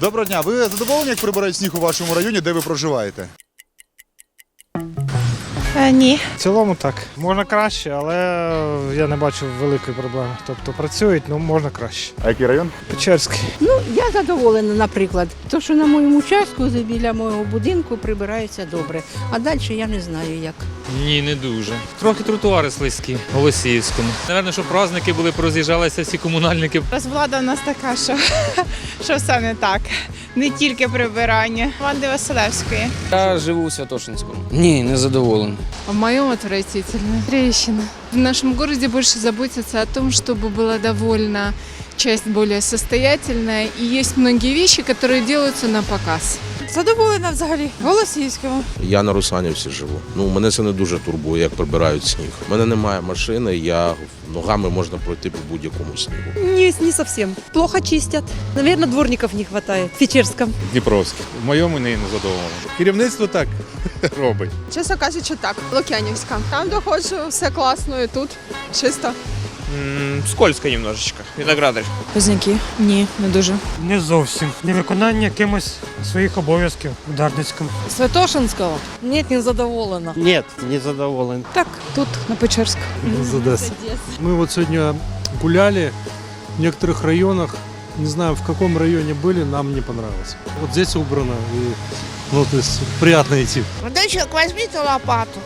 Доброго дня. Ви задоволені, як прибирають сніг у вашому районі, де ви проживаєте? Е, ні. В цілому так. Можна краще, але я не бачу великої проблеми. Тобто працюють, ну можна краще. А який район? Печерський. Ну, я задоволена, наприклад. То, що на моєму участку біля мого будинку прибирається добре. А далі я не знаю як. Ні, не дуже. Трохи тротуари слизькі у Голосіївському. Наверно, що праздники були, пороз'їжджалися всі комунальники. Розвлада в нас така, що, що все не так. Не тільки прибирання. Ванди Василевської. Я живу у Святошинському. Ні, не задоволений. В моем отвратительно. Трещина. В нашем городе больше заботятся о том, чтобы была довольна часть более состоятельная. И есть многие вещи, которые делаются на показ. Задоволена взагалі. Голосівському. Я на Русанівці живу. Ну мене це не дуже турбує, як прибирають сніг. У мене немає машини, я ногами можна пройти по будь-якому снігу. Не, не совсем. Плохо чистят. Наверное, дворников не хватает в Печерском. Дніпровський. В моєму не задоволено. Керівництво так робить. Чесно кажучи, так. Лук'янівська. Там доходжу, все класно і тут чисто. Скользко немножечко. Виноградарь. Позняки? Ні, не дуже. Не зовсім. Невиконання кимось своїх обов'язків в Дарницькому. Святошинского? Нет, не задоволена. Ні, не задоволений. Так, тут, на Печерську. Из Одессы. Мы вот сегодня гуляли в некоторых районах, не знаю в каком районе были, нам не понравилось. Вот здесь убрано и ну, то есть приятно идти. Дочок, візьміть лопату.